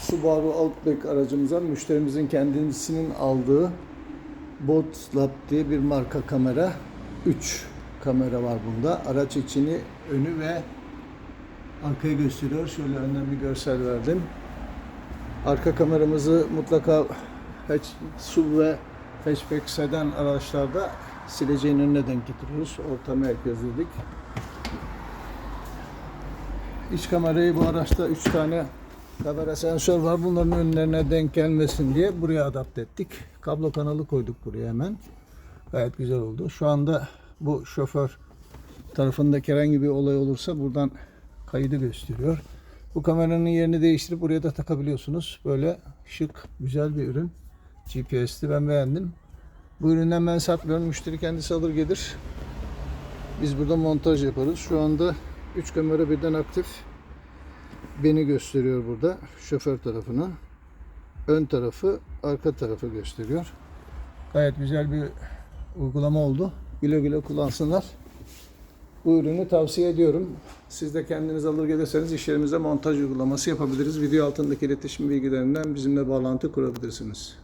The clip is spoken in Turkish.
Subaru Outback aracımıza müşterimizin kendisinin aldığı Bot Lab diye bir marka kamera. 3 kamera var bunda. Araç içini, önü ve arkayı gösteriyor. Şöyle önden bir görsel verdim. Arka kameramızı mutlaka hatch, SUV ve hatchback sedan araçlarda sileceğin önüne denk getiriyoruz. Orta merkez dedik. İç kamerayı bu araçta 3 tane kamera sensör var. Bunların önlerine denk gelmesin diye buraya adapte ettik. Kablo kanalı koyduk buraya hemen. Gayet güzel oldu. Şu anda bu şoför tarafındaki herhangi bir olay olursa buradan kaydı gösteriyor. Bu kameranın yerini değiştirip buraya da takabiliyorsunuz. Böyle şık, güzel bir ürün. GPS'li ben beğendim. Bu üründen ben satmıyorum. Müşteri kendisi alır gelir. Biz burada montaj yaparız. Şu anda 3 kamera birden aktif. Beni gösteriyor burada. Şoför tarafını. Ön tarafı, arka tarafı gösteriyor. Gayet güzel bir uygulama oldu. Güle güle kullansınlar. Bu ürünü tavsiye ediyorum. Siz de kendiniz alır gelirseniz iş yerimizde montaj uygulaması yapabiliriz. Video altındaki iletişim bilgilerinden bizimle bağlantı kurabilirsiniz.